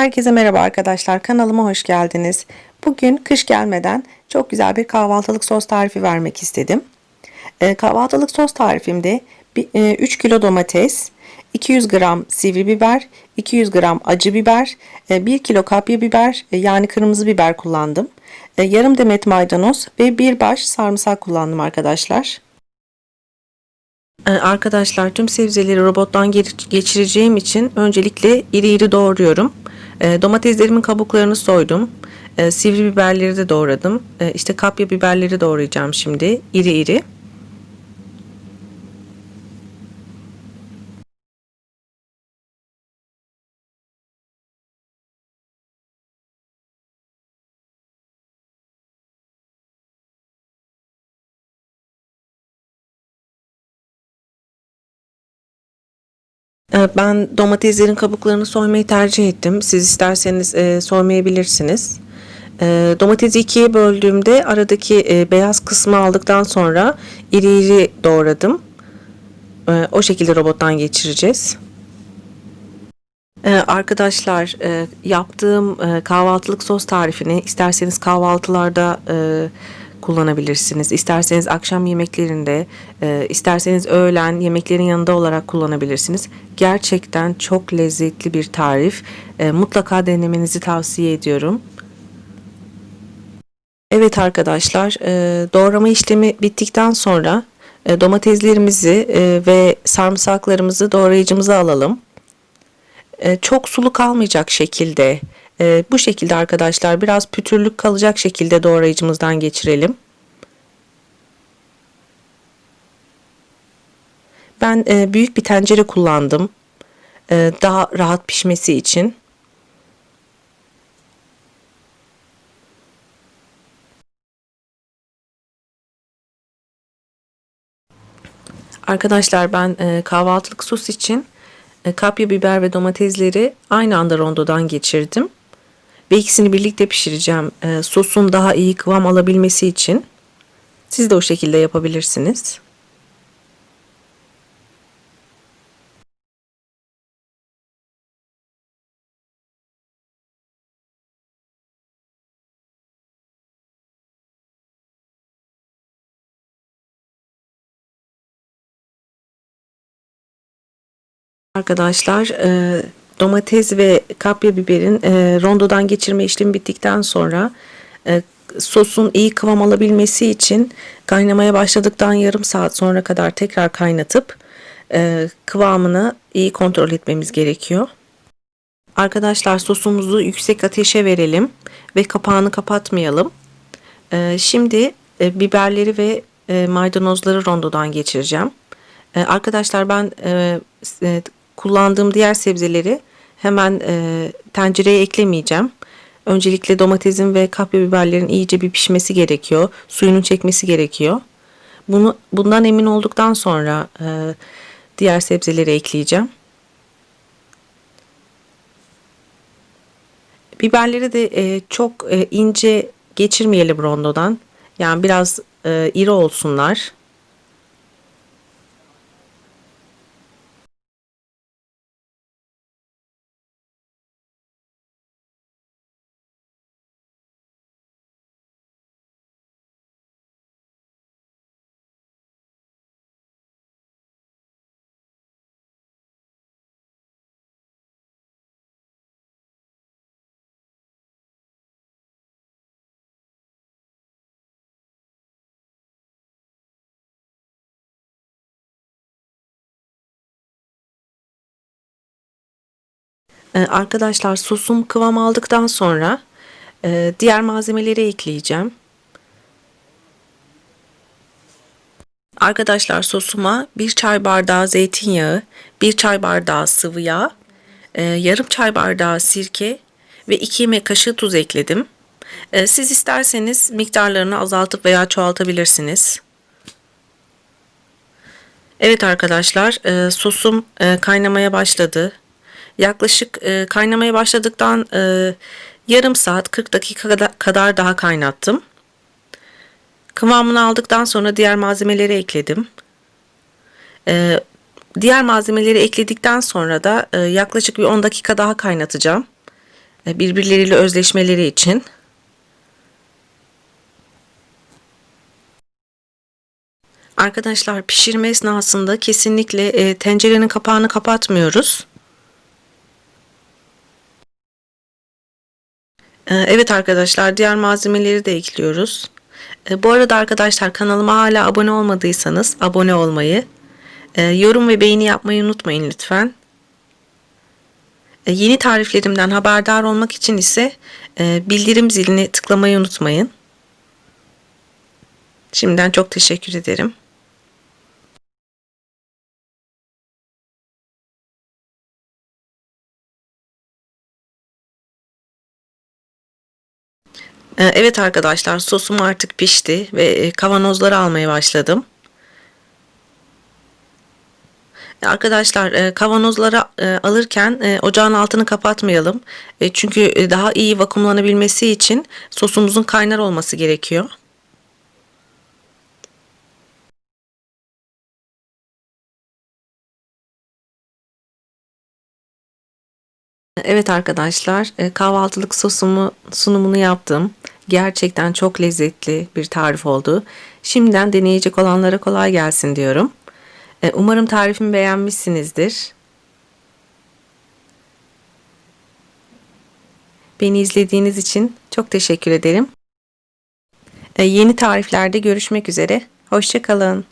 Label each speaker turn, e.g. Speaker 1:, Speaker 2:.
Speaker 1: Herkese merhaba arkadaşlar. Kanalıma hoş geldiniz. Bugün kış gelmeden çok güzel bir kahvaltılık sos tarifi vermek istedim. Ee, kahvaltılık sos tarifimde bir- e, 3 kilo domates, 200 gram sivri biber, 200 gram acı biber, e, 1 kilo kapya biber e, yani kırmızı biber kullandım. E, Yarım demet maydanoz ve bir baş sarımsak kullandım arkadaşlar. Arkadaşlar tüm sebzeleri robottan ge- geçireceğim için öncelikle iri iri doğruyorum. Ee, Domateslerimin kabuklarını soydum. Ee, Sivri biberleri de doğradım. Ee, İşte kapya biberleri doğrayacağım şimdi iri iri. Ben domateslerin kabuklarını soymayı tercih ettim. Siz isterseniz e, soymayabilirsiniz. E, domatesi ikiye böldüğümde aradaki e, beyaz kısmı aldıktan sonra iri iri doğradım. E, o şekilde robottan geçireceğiz. E, arkadaşlar e, yaptığım e, kahvaltılık sos tarifini isterseniz kahvaltılarda e, kullanabilirsiniz. İsterseniz akşam yemeklerinde, e, isterseniz öğlen yemeklerin yanında olarak kullanabilirsiniz. Gerçekten çok lezzetli bir tarif. E, mutlaka denemenizi tavsiye ediyorum. Evet arkadaşlar, e, doğrama işlemi bittikten sonra domateslerimizi ve sarımsaklarımızı doğrayıcımıza alalım. Çok sulu kalmayacak şekilde e, bu şekilde arkadaşlar biraz pütürlük kalacak şekilde doğrayıcımızdan geçirelim. Ben e, büyük bir tencere kullandım. E, daha rahat pişmesi için. Arkadaşlar ben e, kahvaltılık sos için e, kapya biber ve domatesleri aynı anda rondodan geçirdim. Ve ikisini birlikte pişireceğim. E, sosun daha iyi kıvam alabilmesi için. Siz de o şekilde yapabilirsiniz. Arkadaşlar e, domates ve kapya biberin e, rondodan geçirme işlemi bittikten sonra e, sosun iyi kıvam alabilmesi için kaynamaya başladıktan yarım saat sonra kadar tekrar kaynatıp e, kıvamını iyi kontrol etmemiz gerekiyor. Arkadaşlar sosumuzu yüksek ateşe verelim ve kapağını kapatmayalım. E, şimdi e, biberleri ve e, maydanozları rondodan geçireceğim. E, arkadaşlar ben e, e, kullandığım diğer sebzeleri hemen e, tencereye eklemeyeceğim. Öncelikle domatesin ve kapya biberlerin iyice bir pişmesi gerekiyor. Suyunu çekmesi gerekiyor. Bunu bundan emin olduktan sonra e, diğer sebzeleri ekleyeceğim. Biberleri de e, çok e, ince geçirmeyelim rondodan. Yani biraz e, iri olsunlar. Ee, Arkadaşlar sosum kıvam aldıktan sonra e, diğer malzemeleri ekleyeceğim. Arkadaşlar sosuma bir çay bardağı zeytinyağı, bir çay bardağı sıvı yağ, e, yarım çay bardağı sirke ve 2 yemek kaşığı tuz ekledim. E, Siz isterseniz miktarlarını azaltıp veya çoğaltabilirsiniz. Evet arkadaşlar sosum kaynamaya başladı. Yaklaşık e, kaynamaya başladıktan e, yarım saat 40 dakika kada- kadar daha kaynattım. Kıvamını aldıktan sonra diğer malzemeleri ekledim. E, diğer malzemeleri ekledikten sonra da e, yaklaşık bir 10 dakika daha kaynatacağım. e, birbirleriyle özleşmeleri için. Arkadaşlar pişirme esnasında kesinlikle e, tencerenin kapağını kapatmıyoruz. Evet arkadaşlar diğer malzemeleri de ekliyoruz. E, bu arada arkadaşlar kanalıma hala abone olmadıysanız abone olmayı, e, yorum ve beğeni yapmayı unutmayın lütfen. E, yeni tariflerimden haberdar olmak için ise e, bildirim zilini tıklamayı unutmayın. Şimdiden çok teşekkür ederim. Evet arkadaşlar sosum artık pişti ve e, kavanozları almaya başladım. E, Arkadaşlar e, kavanozları alırken ocağın altını kapatmayalım. Çünkü daha iyi vakumlanabilmesi için sosumuzun kaynar olması gerekiyor. Evet arkadaşlar e, kahvaltılık sosumu sunumunu yaptım. Gerçekten çok lezzetli bir tarif oldu. Şimdiden deneyecek olanlara kolay gelsin diyorum. E, Umarım tarifimi beğenmişsinizdir. Beni izlediğiniz için çok teşekkür ederim. E, Yeni tariflerde görüşmek üzere. Hoşçakalın.